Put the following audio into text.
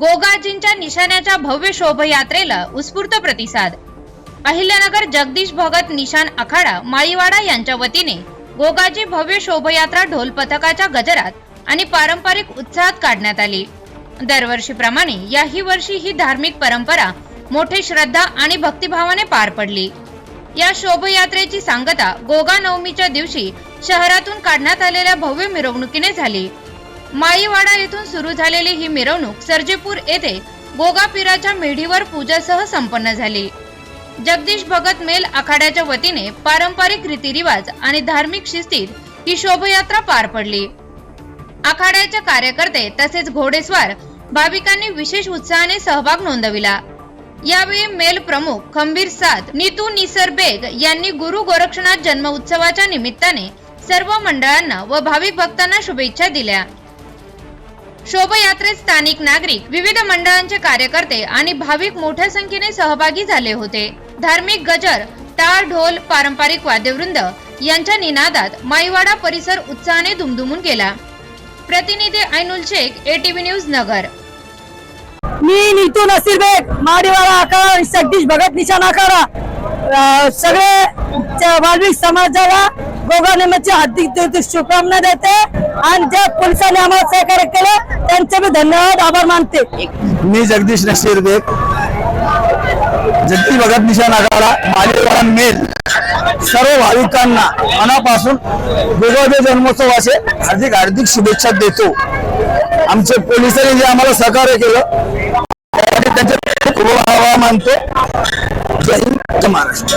गोगाजींच्या निशाण्याच्या भव्य शोभयात्रेला उत्स्फूर्त प्रतिसाद. अहिल्यानगर जगदीश भगत निशान आखाडा माळीवाडा यांच्या वतीने गोगाजी भव्य शोभयात्रा ढोल पथकाच्या गजरात आणि पारंपरिक उत्साहात काढण्यात आली. दरवर्षीप्रमाणे याही वर्षी ही धार्मिक परंपरा मोठे श्रद्धा आणि भक्तिभावाने पार पडली. या शोभयात्रेची सांगता गोगा नवमीच्या दिवशी शहरातून काढण्यात आलेल्या भव्य मिरवणुकीने झाली. माळीवाडा येथून सुरू झालेली ही मिरवणूक सर्जेपूर येथे गोगापिराच्या मेढीवर पूजासह संपन्न झाली. जगदीश भगत मेल आखाड्याच्या वतीने पारंपरिक रीतिरिवाज आणि धार्मिक शिस्तीत ही शोभयात्रा पार पडली. आखाड्याचे कार्यकर्ते तसेच घोडेस्वार भाविकांनी विशेष उत्साहाने सहभाग नोंदविला. यावेळी मेल प्रमुख खंबीर साद नीतू निसर बेग यांनी गुरु गोरक्षनाथ जन्म उत्सवाच्या निमित्ताने सर्व मंडळांना व भाविक भक्तांना शुभेच्छा दिल्या. शोभयात्रेत स्थानिक नागरिक विविध मंडळांचे कार्यकर्ते आणि भाविक मोठ्या संख्येने सहभागी झाले होते. धार्मिक गजर टाळ ढोल पारंपरिक वाद्यवृंद यांच्या निनादात माईवाडा परिसर उत्साहाने दुमदुमून गेला. प्रतिनिधी ऐनुल शेख एटीव्ही न्यूज नगर. मी नीतू नसीर बेग माडीवाडा आकारा जगदीश भगत निशाण आकारा. सगळे वाल्मिक समाजाला गोगानेमाची हार्दिक शुभकामना देते. आणि ज्या पोलिसांनी आम्हाला सहकार्य केलं त्यांचे मी धन्यवाद आभार मानते. मी जगदीश नशीर बेग. जगदीश भगत निशाण आखाडा मालेवाडा मेल. सर्व भाविकांना मनापासून गोगादे जन्मोत्सवाचे हार्दिक हार्दिक शुभेच्छा देतो. आमचे पोलिसांनी जे आम्हाला सहकार्य केलं त्यासाठी त्यांचे खूप आभार मानतो. जय हिंद महाराष्ट्र.